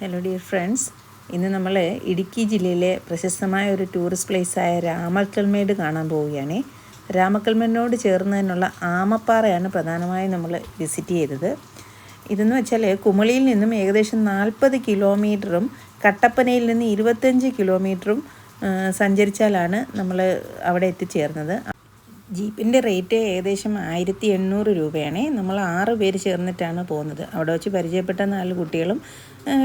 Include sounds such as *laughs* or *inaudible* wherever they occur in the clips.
Hello dear friends ഇന്ന് നമ്മൾ ഇടുക്കി ജില്ലയിലെ പ്രശസ്തമായ ഒരു ടൂറിസ്റ്റ് പ്ലേസായ രാമക്കൽമേട് കാണാൻ പോവുകയാണ്. രാമക്കൽമേടിനോട് ചേർന്നതിനുള്ള ആമപ്പാറയാണ് പ്രധാനമായും നമ്മൾ വിസിറ്റ് ചെയ്തത്. ഇതെന്ന് വെച്ചാൽ കുമളിയിൽ നിന്നും ഏകദേശം നാൽപ്പത് കിലോമീറ്ററും കട്ടപ്പനയിൽ നിന്ന് ഇരുപത്തഞ്ച് കിലോമീറ്ററും സഞ്ചരിച്ചാലാണ് നമ്മൾ അവിടെ എത്തിച്ചേർന്നത്. ജീപ്പിന്റെ റേറ്റ് ഏകദേശം ആയിരത്തി എണ്ണൂറ് രൂപയാണ്. നമ്മൾ ആറ് പേര് ചേർന്നിട്ടാണ് പോകുന്നത്. അവിടെ വെച്ച് പരിചയപ്പെട്ട നാല് കുട്ടികളും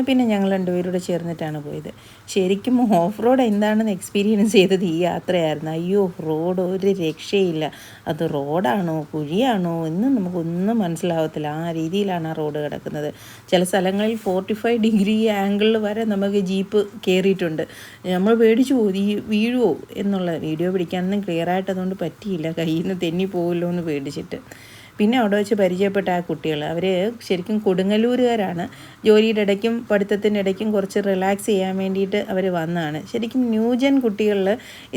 പിന്നെ ഞങ്ങൾ രണ്ടുപേരൂടെ ചേർന്നിട്ടാണ് പോയത്. ശരിക്കും ഓഫ് റോഡ് എന്താണെന്ന് എക്സ്പീരിയൻസ് ചെയ്തത് ഈ യാത്രയായിരുന്നു. അയ്യോ റോഡ് ഒരു രക്ഷയില്ല. അത് റോഡാണോ കുഴിയാണോ എന്നും നമുക്കൊന്നും മനസ്സിലാവത്തില്ല. ആ രീതിയിലാണ് ആ റോഡ് കിടക്കുന്നത്. ചില സ്ഥലങ്ങളിൽ ഫോർട്ടി ഫൈവ് ഡിഗ്രി ആംഗിളിൽ വരെ നമുക്ക് ജീപ്പ് കയറിയിട്ടുണ്ട് നമ്മൾ പേടിച്ചു പോയി വീഴുവോ എന്നുള്ള വീഡിയോ പിടിക്കാനൊന്നും ക്ലിയറായിട്ട് അതുകൊണ്ട് പറ്റിയില്ല. കയ്യിൽ നിന്ന് തെന്നി പോകുമല്ലോ എന്ന് പേടിച്ചിട്ട്. പിന്നെ അവിടെ വെച്ച് പരിചയപ്പെട്ട ആ കുട്ടികൾ അവർ ശരിക്കും കൊടുങ്ങല്ലൂരുകാരാണ്. ജോലിയുടെ ഇടയ്ക്കും പഠിത്തത്തിന്റെ ഇടയ്ക്കും കുറച്ച് റിലാക്സ് ചെയ്യാൻ വേണ്ടിയിട്ട് അവർ വന്നതാണ്. ശരിക്കും ന്യൂജൻ കുട്ടികളിൽ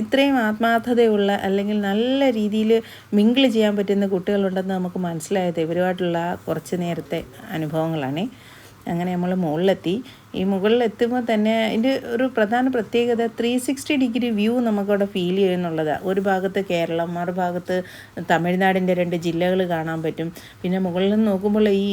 ഇത്രയും ആത്മാർത്ഥതയുള്ള അല്ലെങ്കിൽ നല്ല രീതിയിൽ മിങ്കിൾ ചെയ്യാൻ പറ്റുന്ന കുട്ടികളുണ്ടെന്ന് നമുക്ക് മനസ്സിലായത് ഇവരുമായിട്ടുള്ള കുറച്ച് നേരത്തെ അനുഭവങ്ങളാണ്. അങ്ങനെ നമ്മൾ മുകളിലെത്തി. ഈ മുകളിൽ എത്തുമ്പോൾ തന്നെ അതിന്റെ ഒരു പ്രധാന പ്രത്യേകത ത്രീ സിക്സ്റ്റി ഡിഗ്രി വ്യൂ നമുക്കവിടെ ഫീൽ ചെയ്യുന്നുള്ളതാണ് ഒരു ഭാഗത്ത് കേരളം മറുഭാഗത്ത് തമിഴ്നാടിന്റെ രണ്ട് ജില്ലകൾ കാണാൻ പറ്റും. പിന്നെ മുകളിൽ നിന്ന് നോക്കുമ്പോൾ ഈ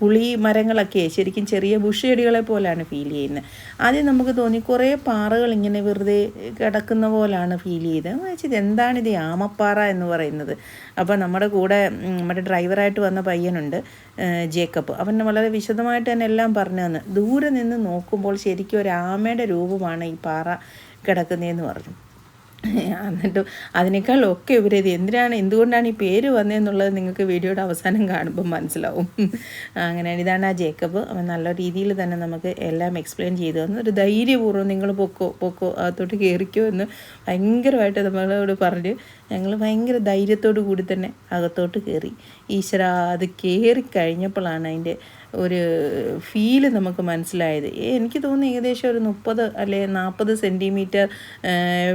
പുളി മരങ്ങളൊക്കെ ശരിക്കും ചെറിയ ബുഷ് ചെടികളെ പോലെയാണ് ഫീൽ ചെയ്യുന്നത്. ആദ്യം നമുക്ക് തോന്നി കുറേ പാറകൾ ഇങ്ങനെ വെറുതെ കിടക്കുന്ന പോലാണ് ഫീൽ ചെയ്തത്. വെച്ചത് എന്താണിത് ആമപ്പാറ എന്ന് പറയുന്നത്? അപ്പോൾ നമ്മുടെ കൂടെ നമ്മുടെ ഡ്രൈവറായിട്ട് വന്ന പയ്യനുണ്ട് ജേക്കബ്. അവൻ വളരെ വിശദമായിട്ട് തന്നെ പറഞ്ഞു പറഞ്ഞാന്ന്. ദൂരെ നിന്ന് നോക്കുമ്പോൾ ശരിക്കും ഒരു ആമയുടെ രൂപമാണ് ഈ പാറ കിടക്കുന്നതെന്ന് പറഞ്ഞു. എന്നിട്ട് അതിനേക്കാൾ ഒക്കെ ഇവരത് എന്തിനാണ് എന്തുകൊണ്ടാണ് ഈ പേര് വന്നതെന്നുള്ളത് നിങ്ങൾക്ക് വീഡിയോയുടെ അവസാനം കാണുമ്പോൾ മനസ്സിലാവും. അങ്ങനെയാണ്. ഇതാണ് ആ ജേക്കബ്. അവൻ നല്ല രീതിയിൽ തന്നെ നമുക്ക് എല്ലാം എക്സ്പ്ലെയിൻ ചെയ്തു തന്നു. ഒരു ധൈര്യപൂർവം നിങ്ങൾ പൊക്കോ പൊക്കോ അകത്തോട്ട് കയറിക്കോ എന്ന് ഭയങ്കരമായിട്ട് നമ്മളോട് പറഞ്ഞ്. ഞങ്ങൾ ഭയങ്കര ധൈര്യത്തോടു കൂടി തന്നെ അകത്തോട്ട് കയറി ഈശ്വര അത് കയറി കഴിഞ്ഞപ്പോഴാണ് അതിന്റെ ഒരു ഫീൽ നമുക്ക് മനസ്സിലായത്. എനിക്ക് തോന്നുന്നു ഏകദേശം ഒരു മുപ്പത് അല്ലെ നാൽപ്പത് സെന്റിമീറ്റർ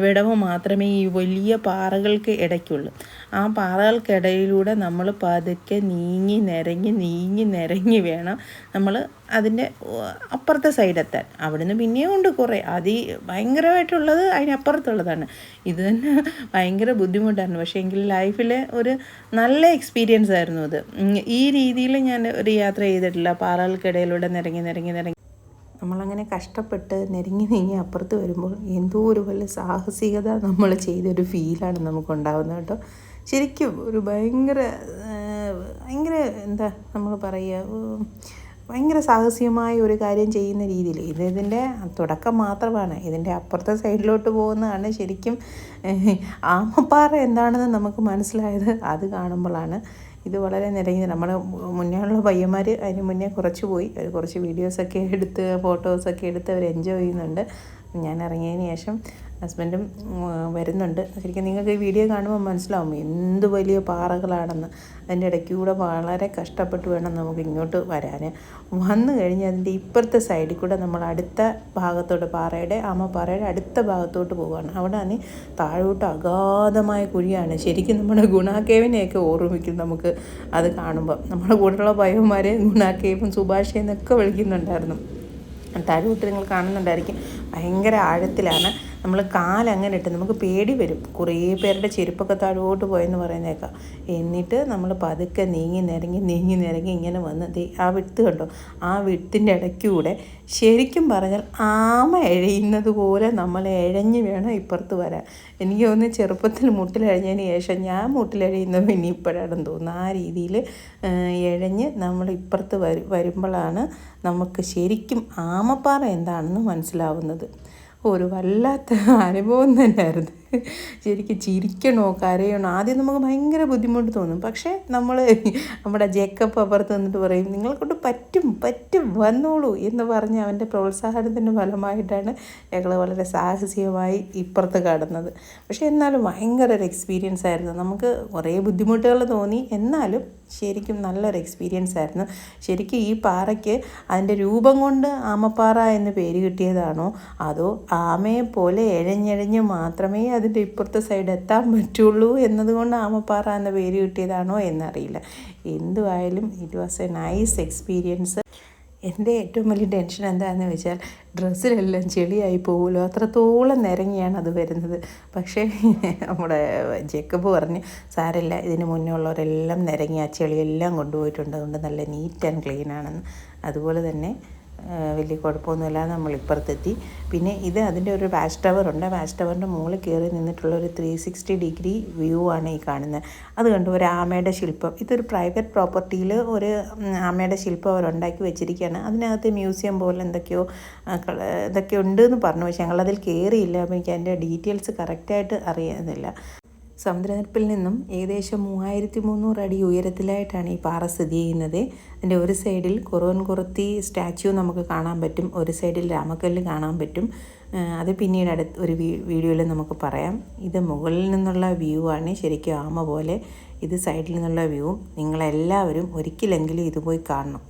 വിടവ് മാത്രമേ ഈ വലിയ പാറകൾക്ക് ഇടയ്ക്കുള്ളൂ. ആ പാറകൾക്കിടയിലൂടെ നമ്മൾ പതുക്കെ നീങ്ങി നിരങ്ങി നീങ്ങി നിരങ്ങി വേണം നമ്മൾ അതിന്റെ അപ്പുറത്തെ സൈഡെത്താൻ അവിടുന്ന് പിന്നെയും ഉണ്ട് കുറേ. അതി ഭയങ്കരമായിട്ടുള്ളത് അതിനപ്പുറത്തുള്ളതാണ്. ഇത് തന്നെ ഭയങ്കര ബുദ്ധിമുട്ടായിരുന്നു പക്ഷേ എങ്കിൽ ലൈഫിലെ ഒരു നല്ല എക്സ്പീരിയൻസ് ആയിരുന്നു അത്. ഈ രീതിയിൽ ഞാൻ ഒരു യാത്ര ചെയ്തിട്ടില്ല. പാറകൾക്കിടയിലൂടെ നിരങ്ങി നിരങ്ങി നിരങ്ങി. നമ്മളങ്ങനെ കഷ്ടപ്പെട്ട് നെരുങ്ങി നീങ്ങി അപ്പുറത്ത് വരുമ്പോൾ എന്തോ ഒരു വലിയ സാഹസികത നമ്മൾ ചെയ്തൊരു ഫീലാണ് നമുക്കുണ്ടാകുന്നത് കേട്ടോ. ശരിക്കും ഒരു ഭയങ്കര ഭയങ്കര എന്താ നമ്മൾ പറയുക ഭയങ്കര സാഹസികമായ ഒരു കാര്യം ചെയ്യുന്ന രീതിയിൽ. ഇത് ഇതിന്റെ തുടക്കം മാത്രമാണ്. ഇതിന്റെ അപ്പുറത്തെ സൈഡിലോട്ട് പോകുന്നതാണ് ശരിക്കും ആമപ്പാറ എന്താണെന്ന് നമുക്ക് മനസ്സിലായത് അത് കാണുമ്പോഴാണ്. ഇത് വളരെ നിരങ്ങി നമ്മൾ മുന്നേ ഉള്ള പയ്യന്മാർ അതിന് മുന്നേ കുറച്ച് പോയി. കുറച്ച് വീഡിയോസൊക്കെ എടുത്ത് ഫോട്ടോസൊക്കെ എടുത്ത് അവർ എൻജോയ് ചെയ്യുന്നുണ്ട്. ഞാൻ ഇറങ്ങിയതിന് ശേഷം ഹസ്ബൻഡും വരുന്നുണ്ട്. ശരിക്കും നിങ്ങൾക്ക് ഈ വീഡിയോ കാണുമ്പോൾ മനസ്സിലാവും എന്ത് വലിയ പാറകളാണെന്ന്. അതിന്റെ ഇടയ്ക്ക് കൂടെ വളരെ കഷ്ടപ്പെട്ട് വേണം നമുക്ക് ഇങ്ങോട്ട് വരാൻ. വന്നു കഴിഞ്ഞ് അതിന്റെ ഇപ്പുറത്തെ സൈഡിൽ കൂടെ നമ്മൾ അടുത്ത ഭാഗത്തോട്ട് പാറയുടെ ആമപ്പാറയുടെ അടുത്ത ഭാഗത്തോട്ട് പോവുകയാണ്. അവിടെ ആണ് താഴോട്ട് അഗാധമായ കുഴിയാണ്. ശരിക്കും നമ്മുടെ ഗുണാക്കേവിനെയൊക്കെ ഓർമ്മിക്കും നമുക്ക് അത് കാണുമ്പോൾ. നമ്മുടെ കൂടെയുള്ള പയ്യന്മാരെ ഗുണാക്കേവും സുഭാഷേന്നൊക്കെ വിളിക്കുന്നുണ്ടായിരുന്നു. താഴോട്ട് നിങ്ങൾ കാണുന്നുണ്ടായിരിക്കും. ഭയങ്കര ആഴത്തിലാണ്. നമ്മൾ കാലങ്ങനെ ഇട്ട് നമുക്ക് പേടി വരും. കുറേ പേരുടെ ചെരുപ്പൊക്കെ താഴോട്ട് പോയെന്ന് പറയുന്നേക്കാം. എന്നിട്ട് നമ്മൾ പതുക്കെ നീങ്ങി നിരങ്ങി നീങ്ങി നിരങ്ങി ഇങ്ങനെ വന്ന് ആ വിത്ത് കണ്ടോ? ആ വിത്തിന്റെ ഇടയ്ക്കൂടെ ശരിക്കും പറഞ്ഞാൽ ആമ എഴയുന്നത് പോലെ നമ്മൾ എഴഞ്ഞ് വേണം ഇപ്പുറത്ത് വരാൻ. എനിക്ക് തോന്നുന്നു ചെറുപ്പത്തിൽ മുട്ടിലഴിഞ്ഞതിന് ശേഷം ഞാൻ മുട്ടിലഴിയുന്നത് ഇനി ഇപ്പോഴാണെന്ന് തോന്നുന്നു. ആ രീതിയിൽ എഴഞ്ഞ് നമ്മൾ ഇപ്പുറത്ത് വരും വരുമ്പോഴാണ് നമുക്ക് ശരിക്കും ആമപ്പാറ എന്താണെന്ന് മനസ്സിലാവുന്നത്. ഒരു വല്ലാത്ത *laughs* അനുഭവം തന്നെയായിരുന്നു. ശരിക്കും ചിരിക്കണോ കരയണോ ആദ്യം നമുക്ക് ഭയങ്കര ബുദ്ധിമുട്ട് തോന്നും. പക്ഷേ നമ്മൾ നമ്മുടെ ജേക്കപ്പ് അപ്പുറത്ത് നിന്നിട്ട് പറയും നിങ്ങളെ കൊണ്ട് പറ്റും പറ്റും വന്നോളൂ എന്ന് പറഞ്ഞ് അവന്റെ പ്രോത്സാഹനത്തിന്റെ ഫലമായിട്ടാണ് ഞങ്ങൾ വളരെ സാഹസികമായി ഇപ്പുറത്ത് കടന്നത് പക്ഷേ എന്നാലും ഭയങ്കര ഒരു എക്സ്പീരിയൻസ് ആയിരുന്നു. നമുക്ക് കുറേ ബുദ്ധിമുട്ടുകൾ തോന്നി. എന്നാലും ശരിക്കും നല്ലൊരു എക്സ്പീരിയൻസ് ആയിരുന്നു. ശരിക്കും ഈ പാറയ്ക്ക് അതിന്റെ രൂപം കൊണ്ട് ആമപ്പാറ എന്ന് പേര് കിട്ടിയതാണോ? അതോ ആമയെ പോലെ എഴഞ്ഞെഴഞ്ഞ് മാത്രമേ അതിന്റെ ഇപ്പുറത്തെ സൈഡ് എത്താൻ പറ്റുള്ളൂ എന്നതുകൊണ്ട് ആമപ്പാറ എന്ന പേര് കിട്ടിയതാണോ എന്നറിയില്ല. എന്തുവായാലും it was a nice experience എന്റെ ഏറ്റവും വലിയ ടെൻഷൻ എന്താണെന്ന് വെച്ചാൽ ഡ്രസ്സിലെല്ലാം ചെളിയായി പോകുമല്ലോ. അത്രത്തോളം നിരങ്ങിയാണ് അത് വരുന്നത്. പക്ഷേ നമ്മുടെ ജേക്കബ് പറഞ്ഞ് സാരമില്ല ഇതിന് മുന്നേ ഉള്ളവരെല്ലാം നിരങ്ങി ആ ചെളിയെല്ലാം കൊണ്ടുപോയിട്ടുണ്ട്. അതുകൊണ്ട് നല്ല നീറ്റ് ആൻഡ് ക്ലീൻ ആണെന്ന്. അതുപോലെ തന്നെ വലിയ കുഴപ്പമൊന്നുമില്ല നമ്മൾ ഇപ്പുറത്തെത്തി. പിന്നെ ഇത് അതിന്റെ ഒരു വാച്ച് ടവർ ഉണ്ട്. വാച്ച് ടവറിന്റെ മുകളിൽ കയറി നിന്നിട്ടുള്ള ഒരു ത്രീ സിക്സ്റ്റി ഡിഗ്രി വ്യൂ ആണ് ഈ കാണുന്നത്. അത് കണ്ടു ഒരു ആമയുടെ ശില്പം. ഇതൊരു പ്രൈവറ്റ് പ്രോപ്പർട്ടിയിൽ ഒരു ആമയുടെ ശില്പം അവർ ഉണ്ടാക്കി വെച്ചിരിക്കുകയാണ്. അതിനകത്ത് മ്യൂസിയം പോലെ എന്തൊക്കെയോ ഇതൊക്കെ ഉണ്ട് എന്ന് പറഞ്ഞു. പക്ഷേ ഞങ്ങളതിൽ കയറിയില്ല. അപ്പോൾ എനിക്ക് അതിന്റെ ഡീറ്റെയിൽസ് കറക്റ്റായിട്ട് അറിയുന്നില്ല. സമുദ്രനിരപ്പിൽ നിന്നും ഏകദേശം മൂവായിരത്തി മുന്നൂറ് അടി ഉയരത്തിലായിട്ടാണ് ഈ പാറ സ്ഥിതി ചെയ്യുന്നത്. അതിന്റെ ഒരു സൈഡിൽ കുറവൻ കുറത്തി സ്റ്റാച്യു നമുക്ക് കാണാൻ പറ്റും. ഒരു സൈഡിൽ രാമക്കല്ല് കാണാൻ പറ്റും. അത് പിന്നീട് അടുത്ത് ഒരു വീഡിയോയിൽ നമുക്ക് പറയാം. ഇത് മുകളിൽ നിന്നുള്ള വ്യൂ ആണ്. ശരിക്കും ആമ പോലെ ഇത് സൈഡിൽ നിന്നുള്ള വ്യൂ. നിങ്ങളെല്ലാവരും ഒരിക്കലെങ്കിലും ഇത് പോയി കാണണം.